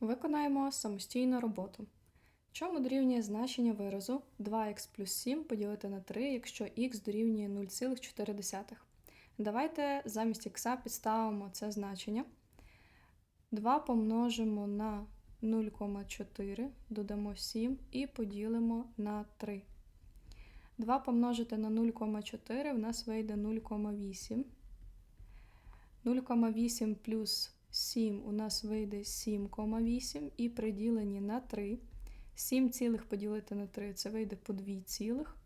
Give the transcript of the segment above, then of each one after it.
Виконаємо самостійну роботу. Чому дорівнює значення виразу 2х плюс 7 поділити на 3, якщо х дорівнює 0,4. Давайте замість х підставимо це значення. 2 помножимо на 0,4, додамо 7 і поділимо на 3. 2 помножити на 0,4 в нас вийде 0,8. 0,8 плюс 7 у нас вийде 7,8 і приділені на 3. 7 цілих поділити на 3 це вийде по 2 цілих.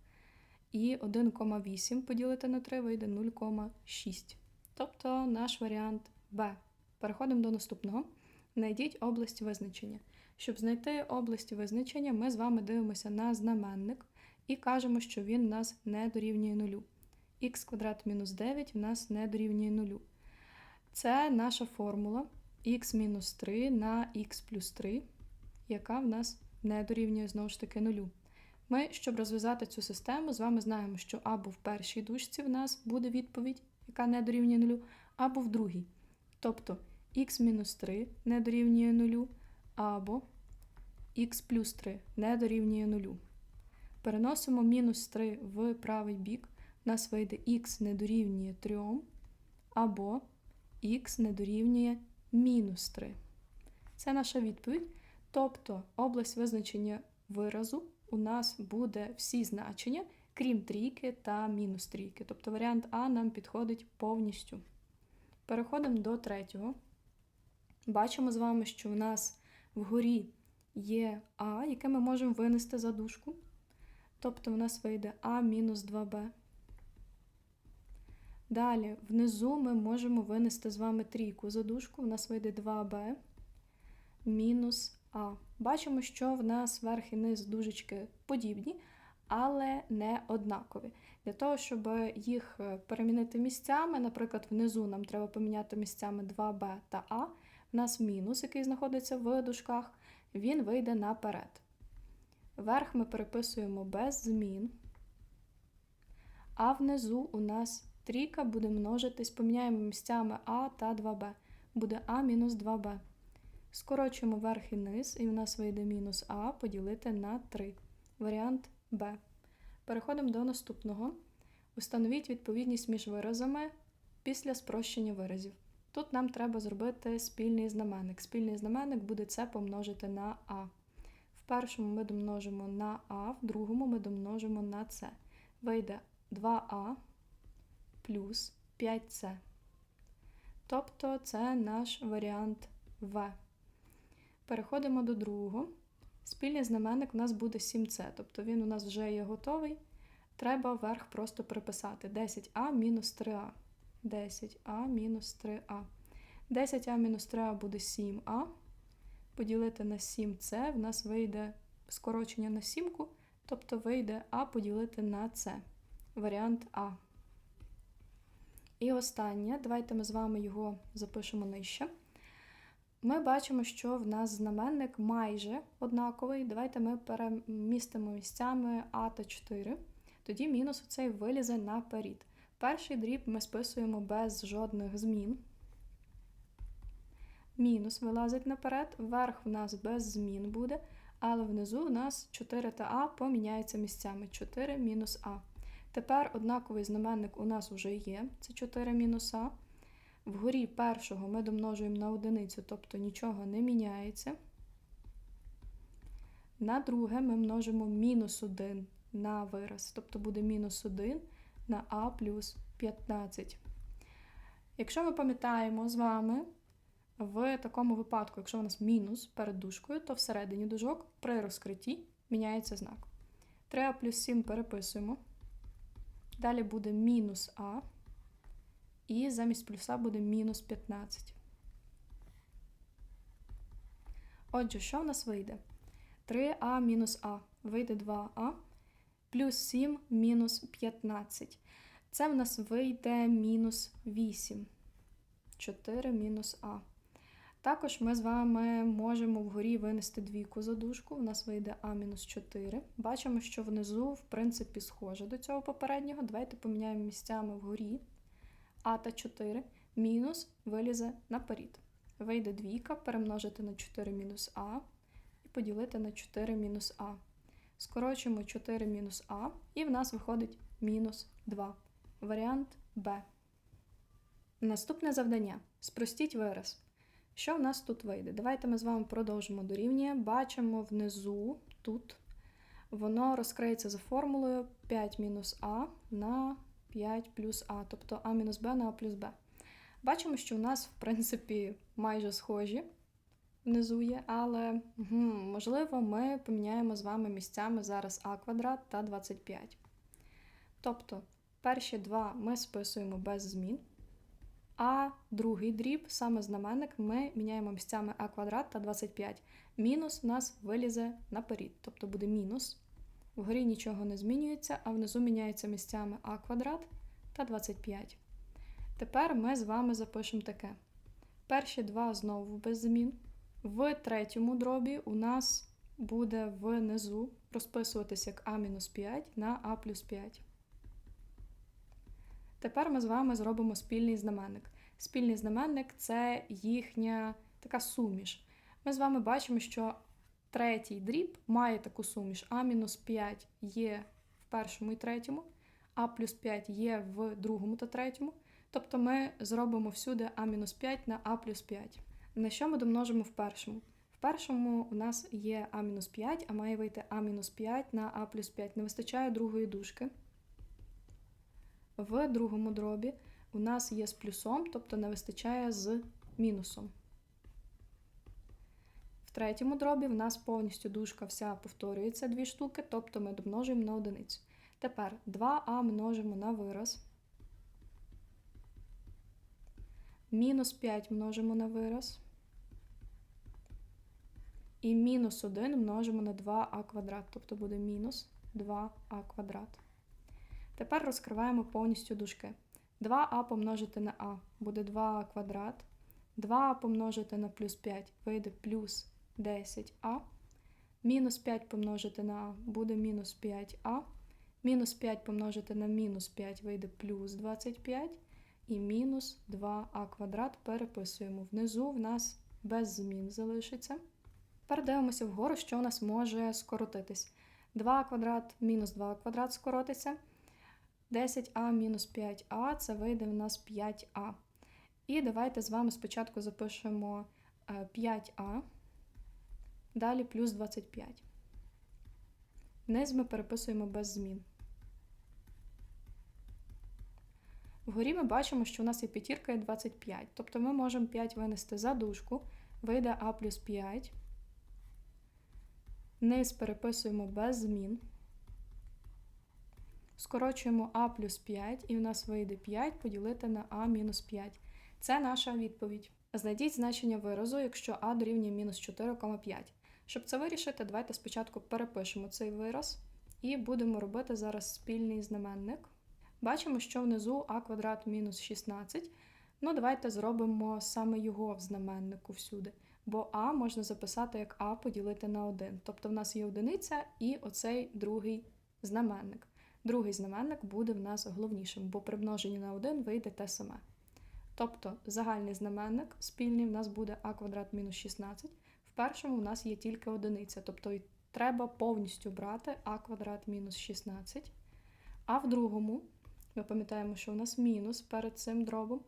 І 1,8 поділити на 3 вийде 0,6. Тобто наш варіант Б. Переходимо до наступного. Знайдіть область визначення. Щоб знайти область визначення, ми з вами дивимося на знаменник і кажемо, що він у нас не дорівнює нулю. х квадрат мінус 9 в нас не дорівнює нулю. Це наша формула мінус 3 на х плюс 3, яка в нас не дорівнює знову ж таки нулю. Ми, щоб розв'язати цю систему, з вами знаємо, що або в першій дужці в нас буде відповідь, яка не дорівнює нулю, або в другій. Тобто х-3 не дорівнює нулю, або х плюс 3 не дорівнює нулю. Переносимо мінус 3 в правий бік, у нас вийде х не дорівнює 3, або х не дорівнює мінус 3. Це наша відповідь. Тобто область визначення виразу у нас буде всі значення, крім трійки та мінус трійки. Тобто варіант А нам підходить повністю. Переходимо до третього. Бачимо з вами, що у нас вгорі є А, яке ми можемо винести за дужку. Тобто у нас вийде А мінус 2Б. Далі, внизу ми можемо винести з вами трійку за дужку. У нас вийде 2b мінус А. Бачимо, що в нас верх і низ дужечки подібні, але не однакові. Для того, щоб їх перемінити місцями, наприклад, внизу нам треба поміняти місцями 2b та А. У нас мінус, який знаходиться в дужках, він вийде наперед. Верх ми переписуємо без змін, а внизу у нас трійка буде множитись, поміняємо місцями А та 2b. Буде А мінус 2b. Скорочуємо верх і низ, і в нас вийде мінус А поділити на 3. Варіант Б. Переходимо до наступного. Установіть відповідність між виразами після спрощення виразів. Тут нам треба зробити спільний знаменник. Спільний знаменник буде це помножити на А. В першому ми домножимо на А, в другому ми домножимо на С. Вийде 2А плюс 5С. Тобто це наш варіант В. Переходимо до другого. Спільний знаменник у нас буде 7С, тобто він у нас вже є готовий. Треба вверх просто приписати 10А мінус 3А. 10А мінус 3А. 10А мінус 3А буде 7А. Поділити на 7С, в нас вийде скорочення на 7, тобто вийде А поділити на С. Варіант А. І останнє, давайте ми з вами його запишемо нижче. Ми бачимо, що в нас знаменник майже однаковий. Давайте ми перемістимо місцями А та 4. Тоді мінус оцей вилізе наперед. Перший дріб ми списуємо без жодних змін. Мінус вилазить наперед, верх в нас без змін буде, але внизу у нас 4 та А поміняються місцями 4 мінус А. Тепер однаковий знаменник у нас вже є, це 4 мінус А. Вгорі першого ми домножуємо на одиницю, тобто нічого не міняється. На друге ми множимо мінус 1 на вираз, тобто буде мінус 1 на А плюс 15. Якщо ми пам'ятаємо з вами, в такому випадку, якщо у нас мінус перед дужкою, то всередині дужок при розкритті міняється знак. 3А плюс 7 переписуємо. Далі буде мінус А. І замість плюса буде мінус 15. Отже, що в нас вийде? 3а мінус А вийде 2а, плюс 7 мінус 15. Це в нас вийде мінус 8. 4 мінус А. Також ми з вами можемо вгорі винести двійку за дужку. У нас вийде А мінус 4. Бачимо, що внизу, в принципі, схоже до цього попереднього. Давайте поміняємо місцями вгорі. А та 4 мінус вилізе наперед. Вийде двійка, перемножити на 4 мінус а і поділити на 4 мінус а. Скорочуємо 4 мінус а, і в нас виходить мінус 2. Варіант Б. Наступне завдання. Спростіть вираз. Що в нас тут вийде? Давайте ми з вами продовжимо дорівнює. Бачимо внизу, тут, воно розкриється за формулою 5 мінус а на 5 плюс а, тобто а мінус б на а плюс б. Бачимо, що у нас, в принципі, майже схожі внизу є, але можливо ми поміняємо з вами місцями зараз а квадрат та 25. Тобто, перші два ми списуємо без змін. А другий дріб, саме знаменник, ми міняємо місцями а квадрат та 25. Мінус у нас вилізе наперед, тобто буде мінус. Вгорі нічого не змінюється, а внизу міняється місцями а квадрат та 25. Тепер ми з вами запишемо таке. Перші два знову без змін. В третьому дробі у нас буде внизу розписуватися як А-5 на А плюс 5. Тепер ми з вами зробимо спільний знаменник. Спільний знаменник це їхня така суміш. Ми з вами бачимо, що третій дріб має таку суміш. А-5 є в першому і третьому, А плюс 5 є в другому та третьому. Тобто ми зробимо всюди А-5 на А плюс 5. На що ми домножимо в першому? В першому у нас є А-5, а має вийти А-5 на А плюс 5. Не вистачає другої дужки. В другому дробі у нас є з плюсом, тобто не вистачає з мінусом. В третьому дробі в нас повністю дужка вся повторюється дві штуки, тобто ми домножуємо на одиницю. Тепер 2а множимо на вираз. Мінус 5 множимо на вираз. І мінус 1 множимо на 2а квадрат, тобто буде мінус 2а квадрат. Тепер розкриваємо повністю дужки. 2а помножити на а буде 2а квадрат. 2а помножити на плюс 5 вийде плюс 10а. Мінус 5 помножити на а буде мінус 5а. Мінус 5 помножити на мінус 5 вийде плюс 25. І мінус 2а квадрат переписуємо. Внизу в нас без змін залишиться. Тепер дивимося вгору, що у нас може скоротитись. 2 квадрат мінус 2 квадрат скоротиться. 10а мінус 5а це вийде в нас 5а. І давайте з вами спочатку запишемо 5а, е, далі плюс 25. Низ ми переписуємо без змін. Вгорі ми бачимо, що у нас є п'ятірка і 25. Тобто ми можемо 5 винести за дужку, вийде а плюс 5. Низ переписуємо без змін. Скорочуємо а плюс 5, і в нас вийде 5 поділити на а мінус 5. Це наша відповідь. Знайдіть значення виразу, якщо а дорівнює мінус 4,5. Щоб це вирішити, давайте спочатку перепишемо цей вираз і будемо робити зараз спільний знаменник. Бачимо, що внизу а квадрат мінус 16. Ну, давайте зробимо саме його в знаменнику всюди. Бо а можна записати як а поділити на 1. Тобто в нас є одиниця і оцей другий знаменник. Другий знаменник буде в нас головнішим, бо при множенні на 1 вийде те саме. Тобто загальний знаменник спільний в нас буде а квадрат мінус 16. В першому в нас є тільки одиниця, тобто треба повністю брати а квадрат мінус 16. А в другому, ми пам'ятаємо, що у нас мінус перед цим дробом,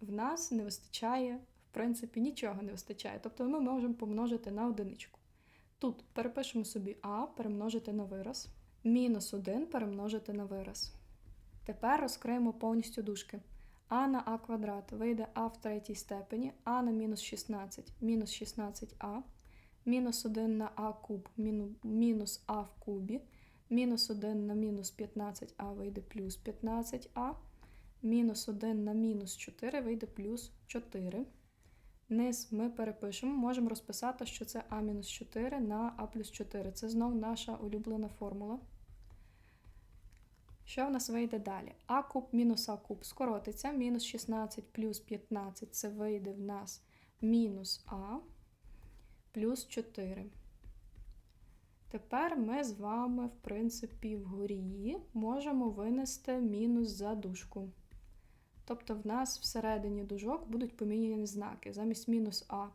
в нас не вистачає, в принципі, нічого не вистачає. Тобто ми можемо помножити на одиничку. Тут перепишемо собі а, перемножити на вираз мінус 1 перемножити на вираз. Тепер розкриємо повністю дужки. А на а квадрат вийде а в третій степені, а на мінус 16 мінус 16а, мінус 1 на а куб мінус а в кубі, мінус 1 на мінус 15а вийде плюс 15а, мінус 1 на мінус 4 вийде плюс 4. Низ ми перепишемо, можемо розписати, що це а-4 на а плюс 4. Це знов наша улюблена формула. Що в нас вийде далі? А куб мінус А куб скоротиться. Мінус 16 плюс 15 це вийде в нас мінус А плюс 4. Тепер ми з вами, в принципі, вгорі можемо винести мінус за дужку. Тобто в нас всередині дужок будуть поміняні знаки. Замість мінус А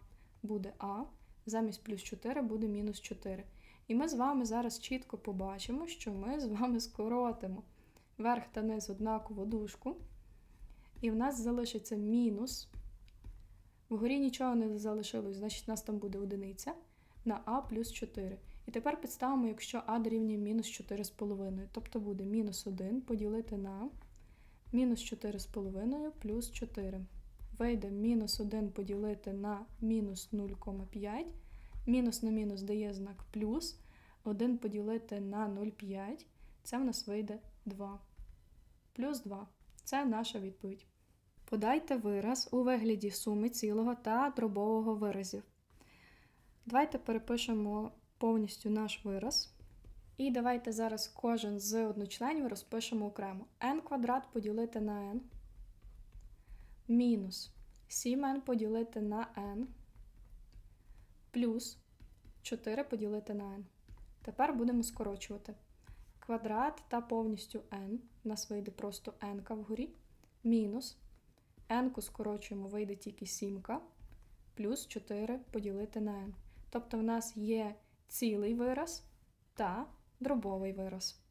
буде А, замість плюс 4 буде мінус 4. І ми з вами зараз чітко побачимо, що ми з вами скоротимо верх та низ однакову дужку. І в нас залишиться мінус. Вгорі нічого не залишилось, значить, у нас там буде одиниця на А плюс 4. І тепер підставимо, якщо А дорівнює мінус 4,5. Тобто буде мінус 1 поділити на мінус 4,5 плюс 4. Вийде мінус 1 поділити на мінус 0,5. Мінус на мінус дає знак плюс. 1 поділити на 0,5. Це в нас вийде 2. Плюс 2. Це наша відповідь. Подайте вираз у вигляді суми цілого та дробового виразів. Давайте перепишемо повністю наш вираз. І давайте зараз кожен з одночленів розпишемо окремо. n квадрат поділити на n. Мінус 7n поділити на n. Плюс 4 поділити на n. Тепер будемо скорочувати. Квадрат та повністю n. У нас вийде просто n вгорі. Мінус. n скорочуємо, вийде тільки 7. Плюс 4 поділити на n. Тобто в нас є цілий вираз та дробовий вираз.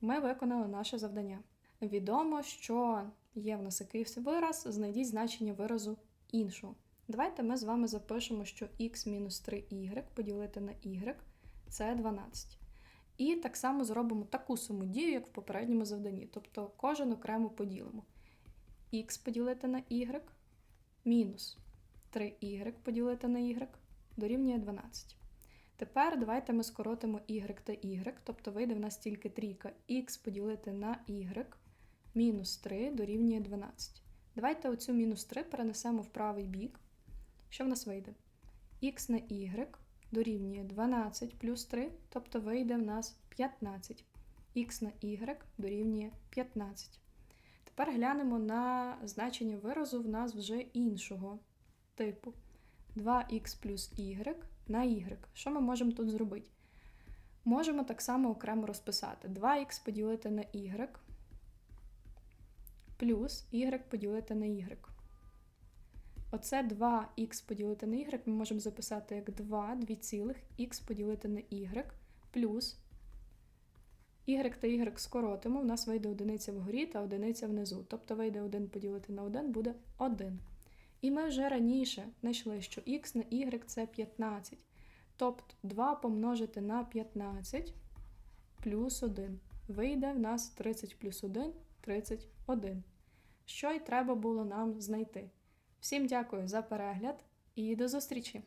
Ми виконали наше завдання. Відомо, що є в нас якийсь вираз, знайдіть значення виразу іншого. Давайте ми з вами запишемо, що x-3y поділити на y це 12. І так само зробимо таку саму дію, як в попередньому завданні. Тобто кожен окремо поділимо. x поділити на y мінус 3y поділити на y дорівнює 12. Тепер давайте ми скоротимо y та y, тобто вийде в нас тільки трійка x поділити на y мінус 3 дорівнює 12. Давайте оцю мінус 3 перенесемо в правий бік. Що в нас вийде? x на y дорівнює 12 плюс 3, тобто вийде в нас 15. x на y дорівнює 15. Тепер глянемо на значення виразу в нас вже іншого типу. 2х плюс y на y. Що ми можемо тут зробити? Можемо так само окремо розписати 2х поділити на y плюс y поділити на y. Оце 2х поділити на y ми можемо записати як 2 2 цілих х поділити на y плюс y та y скоротимо, в нас вийде одиниця вгорі та одиниця внизу. Тобто вийде 1 поділити на 1 буде 1. І ми вже раніше знайшли, що х на y це 15. Тобто 2 помножити на 15 плюс 1. Вийде в нас 30 плюс 1 31. Що й треба було нам знайти. Всім дякую за перегляд і до зустрічі!